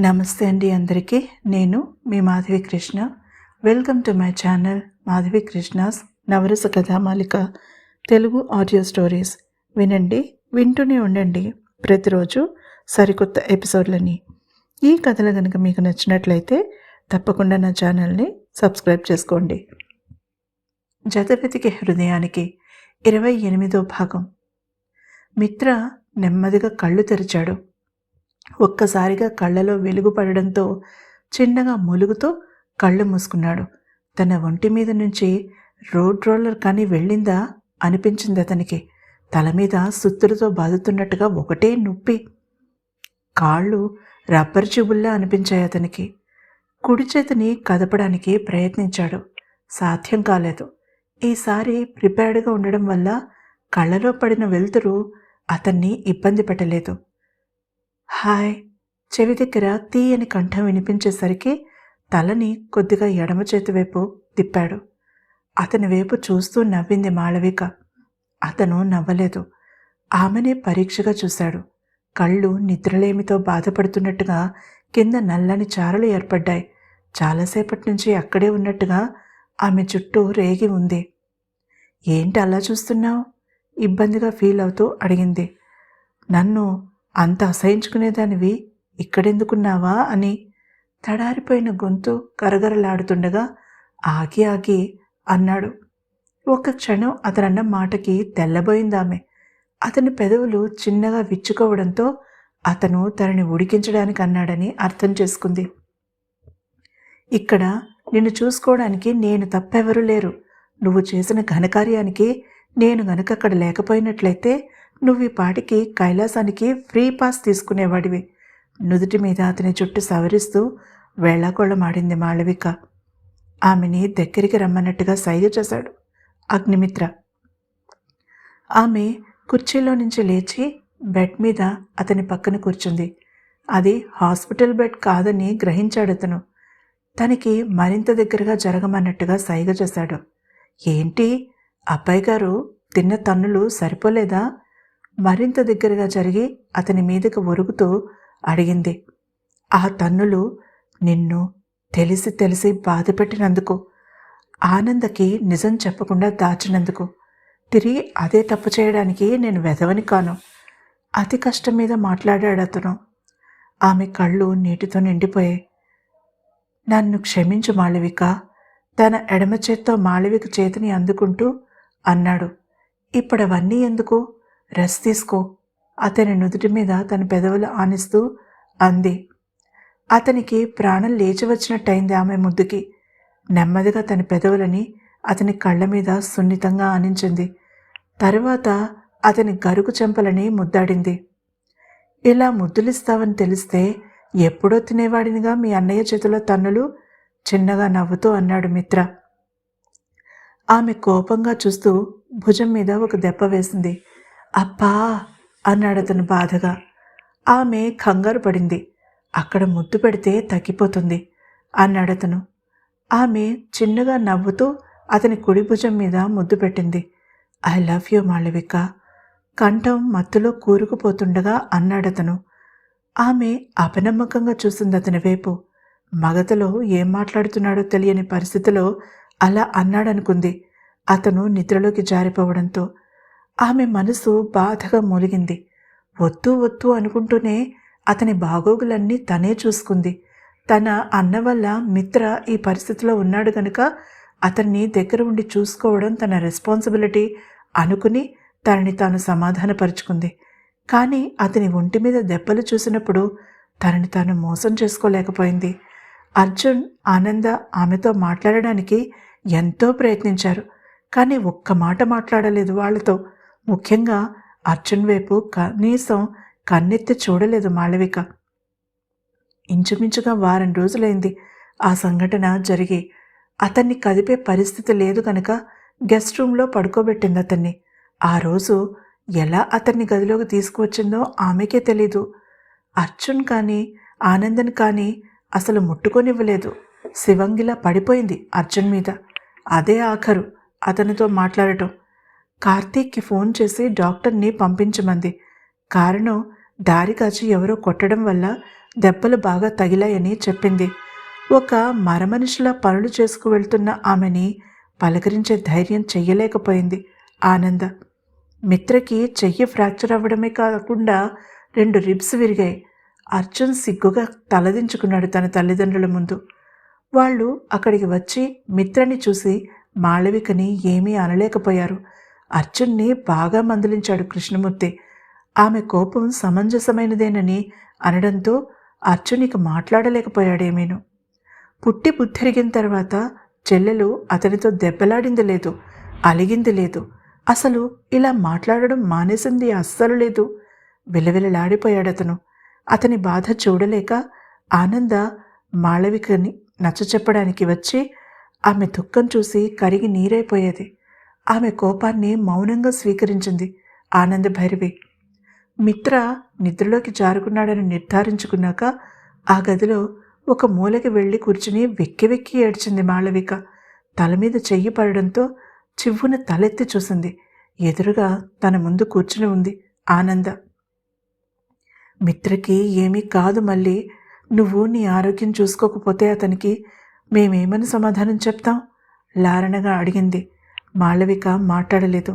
నమస్తే అండి అందరికీ. నేను మీ Madhavi Krishna. Welcome to my channel Madhavi Krishna's Navarasa Kathamalika Telugu audio stories వినండి వింటూనే ఉండండి. ప్రతిరోజు సరికొత్త ఎపిసోడ్లని. ఈ కథలు కనుక మీకు నచ్చినట్లయితే తప్పకుండా నా ఛానల్ని సబ్స్క్రైబ్ చేసుకోండి. జతపతికి హృదయానికి ఇరవై ఎనిమిదో భాగం. మిత్ర నెమ్మదిగా కళ్ళు తెరిచాడు. ఒక్కసారిగా కళ్ళలో వెలుగు పడడంతో చిన్నగా ములుగుతో కళ్ళు మూసుకున్నాడు. తన ఒంటి మీద నుంచి రోడ్ రోలర్ కానీ వెళ్ళిందా? అనిపించింది అతనికి. తల మీద సుత్తులతో బాదుతున్నట్టుగా ఒకటే నొప్పి. కాళ్ళు రబ్బర్ ట్యూబుల్లా అనిపించాయి అతనికి. కుడి చేతిని కదపడానికి ప్రయత్నించాడు. సాధ్యం కాలేదు. ఈసారి ప్రిపేర్డ్గా ఉండడం వల్ల కళ్ళలో పడిన వెలుతురు అతన్ని ఇబ్బంది పెట్టలేదు. హాయ్. చెవి దగ్గర తీయని కంఠం వినిపించేసరికి తలని కొద్దిగా ఎడమ చేతి వైపు తిప్పాడు. అతని వైపు చూస్తూ నవ్వింది మాళవిక. అతను నవ్వలేదు. ఆమెనే పరీక్షగా చూశాడు. కళ్ళు నిద్రలేమితో బాధపడుతున్నట్టుగా కింద నల్లని చారలు ఏర్పడ్డాయి. చాలాసేపటి నుంచి అక్కడే ఉన్నట్టుగా ఆమె చుట్టూ రేగి ఉంది. ఏంటి అలా చూస్తున్నావు? ఇబ్బందిగా ఫీల్ అవుతూ అడిగింది. నన్ను అంత అసహించుకునేదానివి? ఇక్కడెందుకున్నావా? అని తడారిపోయిన గొంతు కరగరలాడుతుండగా ఆగి ఆగి అన్నాడు. ఒక్క క్షణం అతనన్న మాటకి తెల్లబోయిందామె. అతని పెదవులు చిన్నగా విచ్చుకోవడంతో అతను తనని ఉడికించడానికి అన్నాడని అర్థం చేసుకుంది. ఇక్కడ నిన్ను చూసుకోవడానికి నేను తప్పెవరూ లేరు. నువ్వు చేసిన ఘనకార్యానికి నేను గనక అక్కడ లేకపోయినట్లయితే నువ్వు ఈ పాటికి కైలాసానికి ఫ్రీ పాస్ తీసుకునేవాడివి. నుదుటి మీద అతని చుట్టూ సవరిస్తూ వేళాకొళ్ళమాడింది మాళవిక. ఆమెని దగ్గరికి రమ్మన్నట్టుగా సైగ చేశాడు అగ్నిమిత్ర. ఆమె కుర్చీలో నుంచి లేచి బెడ్ మీద అతని పక్కన కూర్చుంది. అది హాస్పిటల్ బెడ్ కాదని గ్రహించాడు అతను. తనకి మరింత దగ్గరగా జరగమన్నట్టుగా సైగ చేశాడు. ఏంటి? అబ్బాయి గారు తిన్న తన్నులు సరిపోలేదా? మరింత దగ్గరగా జరిగి అతని మీదకు ఒరుగుతూ అడిగింది. ఆ తన్నులు నిన్ను తెలిసి తెలిసి బాధపెట్టినందుకు ఆనందకి నిజం చెప్పకుండా దాచినందుకు తిరిగి అదే తప్పు చేయడానికి నేను వెధవని కాను. అతి కష్టం మీద మాట్లాడాడు అతను. ఆమె కళ్ళు నీటితో నిండిపోయాయి. నన్ను క్షమించు మాళవిక తన ఎడమ చేత్తో మాళవిక చేతిని అందుకుంటూ అన్నాడు. ఇప్పుడవన్నీ ఎందుకు? రెస్ట్ తీసుకో. అతని నుదుటి మీద తన పెదవులు ఆనిస్తూ అంది. అతనికి ప్రాణం లేచివచ్చినట్టయింది ఆమె ముద్దుకి. నెమ్మదిగా తన పెదవులని అతని కళ్ళ మీద సున్నితంగా ఆనించింది. తరువాత అతని గరుకు చెంపలని ముద్దాడింది. ఇలా ముద్దులిస్తావని తెలిస్తే ఎప్పుడో తినేవాడినిగా మీ అన్నయ్య చేతిలో తన్నులు? చిన్నగా నవ్వుతూ అన్నాడు మిత్ర. ఆమె కోపంగా చూస్తూ భుజం మీద ఒక దెబ్బ వేసింది. అప్పా అన్నాడు అతను బాధగా. ఆమె కంగారు పడింది. అక్కడ ముద్దు పెడితే తగ్గిపోతుంది అన్నాడు అతను. ఆమె చిన్నగా నవ్వుతూ అతని కుడి భుజం మీద ముద్దు పెట్టింది. I love you Malavika. కంఠం మత్తులో కూరుకుపోతుండగా అన్నాడతను ఆమె అపనమ్మకంగా చూసింది అతని వైపు. మగతలో ఏం మాట్లాడుతున్నాడో తెలియని పరిస్థితిలో అలా అన్నాడనుకుంది. అతను నిద్రలోకి జారిపోవడంతో ఆమె మనసు బాధగా మూలిగింది. వద్దు వద్దు అనుకుంటూనే అతని బాగోగులన్నీ తనే చూసుకుంది. తన అన్న వల్ల మిత్ర ఈ పరిస్థితిలో ఉన్నాడు గనుక అతన్ని దగ్గర ఉండి చూసుకోవడం తన రెస్పాన్సిబిలిటీ అనుకుని తనని తాను సమాధానపరుచుకుంది. కానీ అతని ఒంటి మీద దెబ్బలు చూసినప్పుడు తనని తాను మోసం చేసుకోలేకపోయింది. అర్జున్ ఆనంద ఆమెతో మాట్లాడడానికి ఎంతో ప్రయత్నించారు. కానీ ఒక్క మాట మాట్లాడలేదు వాళ్ళతో. ముఖ్యంగా అర్జున్ వైపు కనీసం కన్నెత్తి చూడలేదు మాళవిక. ఇంచుమించుగా వారం రోజులైంది ఆ సంఘటన జరిగి. అతన్ని కదిపే పరిస్థితి లేదు కనుక గెస్ట్ రూమ్లో పడుకోబెట్టింది అతన్ని. ఆ రోజు ఎలా అతన్ని గదిలోకి తీసుకువచ్చిందో ఆమెకే తెలీదు. అర్జున్ కానీ ఆనందన్ కానీ అసలు ముట్టుకొనివ్వలేదు. శివంగిలా పడిపోయింది అర్జున్ మీద. అదే ఆఖరు అతనితో మాట్లాడటం. కార్తీక్కి ఫోన్ చేసి డాక్టర్ని పంపించమంది. కారణం దారికాచి ఎవరో కొట్టడం వల్ల దెబ్బలు బాగా తగిలాయని చెప్పింది. ఒక మరమనిషిలా పనులు చేసుకు వెళ్తున్న ఆమెని పలకరించే ధైర్యం చెయ్యలేకపోయింది ఆనంద. మిత్రకి చెయ్యి ఫ్రాక్చర్ అవ్వడమే కాకుండా రెండు రిబ్స్ విరిగాయి. అర్జున్ సిగ్గుగా తలదించుకున్నాడు తన తల్లిదండ్రుల ముందు. వాళ్ళు అక్కడికి వచ్చి మిత్రని చూసి మాళవికని ఏమీ అనలేకపోయారు. అర్జున్ని బాగా మందలించాడు కృష్ణమూర్తి. ఆమె కోపం సమంజసమైనదేనని అనడంతో అర్జున్ ఇక మాట్లాడలేకపోయాడేమీను. పుట్టి బుద్ధిరిగిన తర్వాత చెల్లెలు అతనితో దెబ్బలాడింది లేదు అలిగింది లేదు. అసలు ఇలా మాట్లాడడం మానేసింది అస్సలు లేదు. విలవిలలాడిపోయాడతను. అతని బాధ చూడలేక ఆనంద మాళవికని నచ్చ చెప్పడానికి వచ్చి ఆమె దుఃఖం చూసి కరిగి నీరైపోయేది. ఆమె కోపాన్ని మౌనంగా స్వీకరించింది. ఆనంద భైరవి మిత్ర నిద్రలోకి జారుకున్నాడని నిర్ధారించుకున్నాక ఆ గదిలో ఒక మూలకి వెళ్ళి కూర్చుని వెక్కి వెక్కి ఏడ్చింది మాళవిక. తల మీద చెయ్యి పడడంతో చివ్వున తలెత్తి చూసింది. ఎదురుగా తన ముందు కూర్చుని ఉంది ఆనంద. మిత్రకి ఏమీ కాదు మళ్ళీ నువ్వు నీ ఆరోగ్యం చూసుకోకపోతే అతనికి మేమేమని సమాధానం చెప్తాం? లారణగా అడిగింది. మాళవిక మాట్లాడలేదు.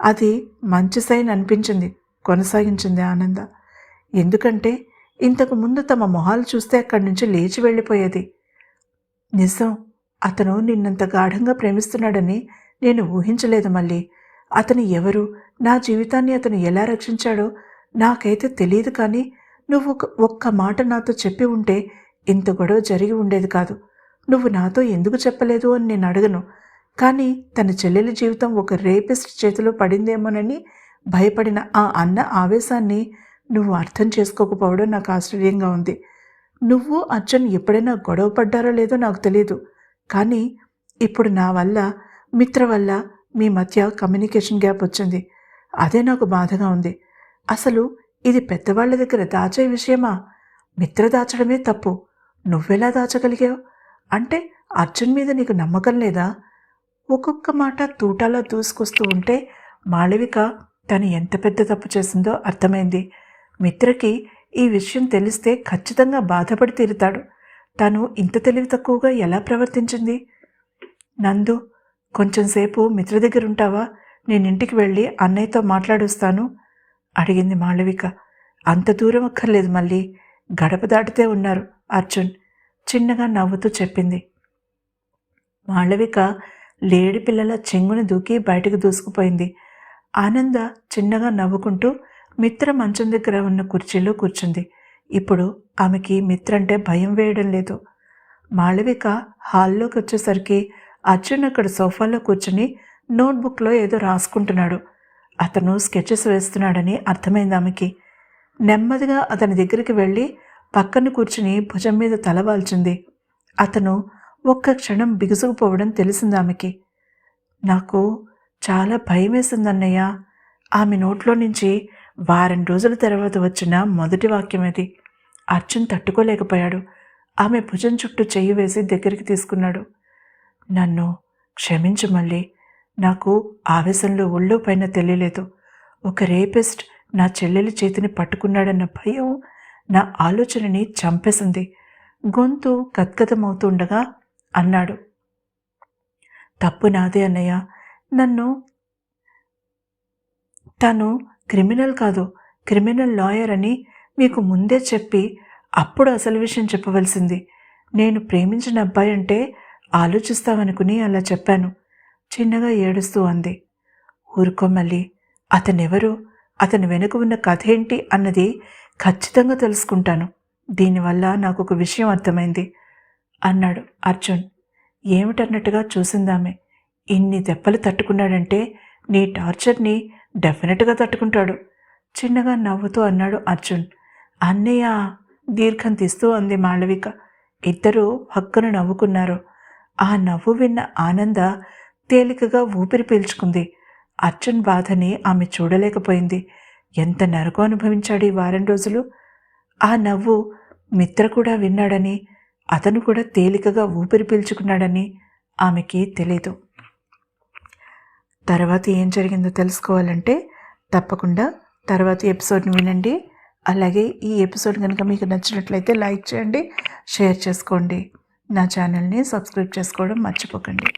అది మంచి సైన్ అనిపించింది కొనసాగించింది ఆనంద. ఎందుకంటే ఇంతకు ముందు తమ మొహాలు చూస్తే అక్కడి నుంచి లేచి వెళ్ళిపోయేది. నిజం అతను నిన్నంత గాఢంగా ప్రేమిస్తున్నాడని నేను ఊహించలేదు మళ్ళీ. అతను ఎవరు నా జీవితాన్ని అతను ఎలా రక్షించాడో నాకైతే తెలియదు కానీ నువ్వు ఒక్క మాట నాతో చెప్పి ఉంటే ఇంత గొడవ జరిగి ఉండేది కాదు. నువ్వు నాతో ఎందుకు చెప్పలేదు అని నేను అడగను. కానీ తన చెల్లెలి జీవితం ఒక రేపిస్ట్ చేతిలో పడిందేమోనని భయపడిన ఆ అన్న ఆవేశాన్ని నువ్వు అర్థం చేసుకోకపోవడం నాకు ఆశ్చర్యంగా ఉంది. నువ్వు అర్జున్ ఎప్పుడైనా గొడవ పడ్డారో లేదో నాకు తెలియదు కానీ ఇప్పుడు నా వల్ల మిత్ర వల్ల మీ మధ్య కమ్యూనికేషన్ గ్యాప్ వచ్చింది. అదే నాకు బాధగా ఉంది. అసలు ఇది పెద్దవాళ్ళ దగ్గర దాచే విషయమా? మిత్ర దాచడమే తప్పు. నువ్వెలా దాచగలిగావు? అంటే అర్జున్ మీద నీకు నమ్మకం లేదా? ఒక్కొక్క మాట తూటాలో దూసుకొస్తూ ఉంటే మాళవిక తను ఎంత పెద్ద తప్పు చేసిందో అర్థమైంది. మిత్రకి ఈ విషయం తెలిస్తే ఖచ్చితంగా బాధపడి తీరుతాడు. తను ఇంత తెలివి తక్కువగా ఎలా ప్రవర్తించింది? నందు కొంచెంసేపు మిత్ర దగ్గర ఉంటావా నేను ఇంటికి వెళ్ళి అన్నయ్యతో మాట్లాడొస్తాను అడిగింది మాళవిక. అంత దూరం అక్కర్లేదు మళ్ళీ గడప దాటితే ఉన్నారు అర్జున్ చిన్నగా నవ్వుతూ చెప్పింది. మాళవిక లేడి పిల్లల చెంగుని దూకి బయటకు దూసుకుపోయింది. ఆనంద చిన్నగా నవ్వుకుంటూ మిత్ర మంచం దగ్గర ఉన్న కుర్చీలో కూర్చుంది. ఇప్పుడు ఆమెకి మిత్ర అంటే భయం వేయడం లేదు. మాళవిక హాల్లోకి వచ్చేసరికి అర్జున్ అక్కడ సోఫాలో కూర్చుని నోట్బుక్లో ఏదో రాసుకుంటున్నాడు. అతను స్కెచెస్ వేస్తున్నాడని అర్థమైంది ఆమెకి. నెమ్మదిగా అతని దగ్గరికి వెళ్ళి పక్కన కూర్చుని భుజం మీద తల వాల్చింది. అతను ఒక్క క్షణం బిగుసుకుపోవడం తెలిసింది ఆమెకి నాకు చాలా భయం వేసిందన్నయ్య ఆమె నోట్లో నుంచి వారం రోజుల తర్వాత వచ్చిన మొదటి వాక్యం అది అర్జున్ తట్టుకోలేకపోయాడు. ఆమె భుజం చుట్టూ చెయ్యి వేసి దగ్గరికి తీసుకున్నాడు. నన్ను క్షమించు మళ్ళీ. నాకు ఆవేశంలో ఒళ్ళో పైన తెలియలేదు. ఒక రేపిస్ట్ నా చెల్లెలి చేతిని పట్టుకున్నాడన్న భయం నా ఆలోచనని చంపేసింది. గొంతు గద్గదమవుతుండగా అన్నాడు. తప్పు నాదే అన్నయ్య. నన్ను తను క్రిమినల్ కాదు క్రిమినల్ లాయర్ అని మీకు ముందే చెప్పి అప్పుడు అసలు విషయం చెప్పవలసింది. నేను ప్రేమించిన అబ్బాయి అంటే ఆలోచిస్తావనుకుని అలా చెప్పాను. చిన్నగా ఏడుస్తూ అంది. ఊరుకో మళ్ళీ. అతనెవరు? అతని వెనుక ఉన్న కథ ఏంటి అన్నది ఖచ్చితంగా తెలుసుకుంటాను. దీనివల్ల నాకు ఒక విషయం అర్థమైంది. అన్నాడు అర్జున్. ఏమిటన్నట్టుగా చూసిందామె. ఇన్ని దెబ్బలు తట్టుకున్నాడంటే నీ టార్చర్ని డెఫినెట్గా తట్టుకుంటాడు. చిన్నగా నవ్వుతూ అన్నాడు అర్జున్. అన్నయ్య దీర్ఘం తీస్తూ అంది మాళవిక. ఇద్దరూ హక్కును నవ్వుకున్నారు. ఆ నవ్వు విన్న ఆనంద తేలికగా ఊపిరి పీల్చుకుంది. అర్జున్ బాధని ఆమె చూడలేకపోయింది. ఎంత నరకం అనుభవించాడు ఈ వారం రోజులు? ఆ నవ్వు మిత్ర కూడా విన్నాడని అతను కూడా తేలికగా ఊపిరి పీల్చుకున్నాడని ఆమెకి తెలీదు. తర్వాత ఏం జరిగిందో తెలుసుకోవాలంటే తప్పకుండా తర్వాత ఎపిసోడ్ని వినండి. అలాగే ఈ ఎపిసోడ్ కనుక మీకు నచ్చినట్లయితే లైక్ చేయండి షేర్ చేసుకోండి. నా ఛానల్ని సబ్స్క్రైబ్ చేసుకోవడం మర్చిపోకండి.